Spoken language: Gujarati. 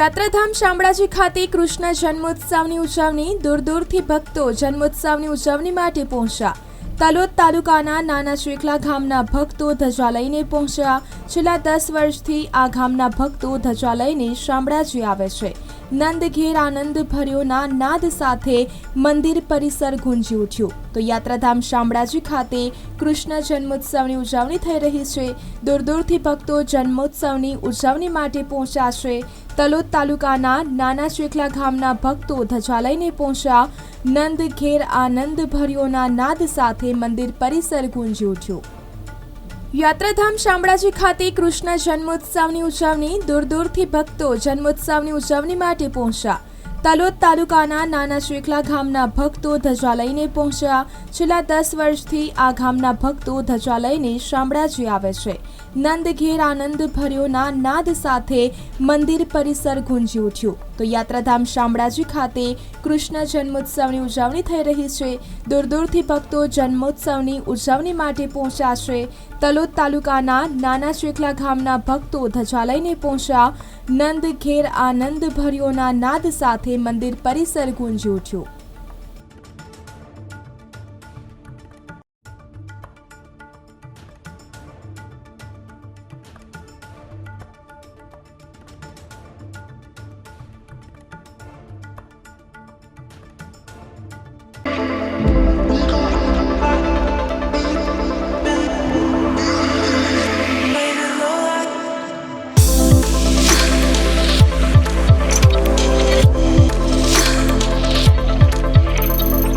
યાત્રાધામ શામળાજી ખાતે કૃષ્ણ જન્મોત્સવની ઉજવણી, દૂર દૂરથી ભક્તો જન્મોત્સવની ઉજવણી માટે પહોંચ્યા. તલોદ તાલુકાના નાના શેખલા ગામના ભક્તો ધજા લઈને પહોંચ્યા. છેલ્લા દસ વર્ષથી આ ગામના ભક્તો ધજા લઈને શામળાજી આવે છે. નંદ ઘેર આનંદ ભર્યોના નાદ સાથે મંદિર પરિસર ગુંજી ઉઠ્યું. તો યાત્રાધામ શામળાજી ખાતે કૃષ્ણ જન્મોત્સવની ઉજવણી થઈ રહી છે. દૂર દૂરથી ભક્તો જન્મોત્સવની ઉજવણી માટે પહોંચ્યા છે. તલોદ તાલુકાના નાના શેખલા ગામના ભક્તો ધજા પહોંચ્યા. નંદ ઘેર આનંદ ભર્યોના નાદ સાથે મંદિર પરિસર ગુંજી ઉઠ્યું. યાત્રાધામ શામળાજી ખાતે કૃષ્ણ જન્મોત્સવની ઉજવણી દૂર દૂરથી ભક્તો જન્મોત્સવની ઉજવણી માટે પહોંચ્યા. તલોદ તાલુકાના નાના શેખલા ગામના ભક્તો ધજા લઈને પહોંચ્યા. છેલ્લા દસ વર્ષથી આ ગામના ભક્તો ધજા લઈને શામળાજી આવે છે. નંદ ઘેર આનંદ ભર્યોના નાદ સાથે મંદિર પરિસર ગુંજી ઉઠ્યું. તો યાત્રાધામ શામળાજી ખાતે કૃષ્ણ જન્મોત્સવની ઉજવણી થઈ રહી છે. દૂર દૂરથી ભક્તો જન્મોત્સવની ઉજવણી માટે પહોંચ્યા છે. તલોદ તાલુકાના નાના શેખલા ગામના ભક્તો ધજા લઈને પહોંચ્યા. નંદ ઘેર આનંદ ભર્યોના નાદ સાથે મંદિર પરિસર ગુંજી ઉઠ્યું.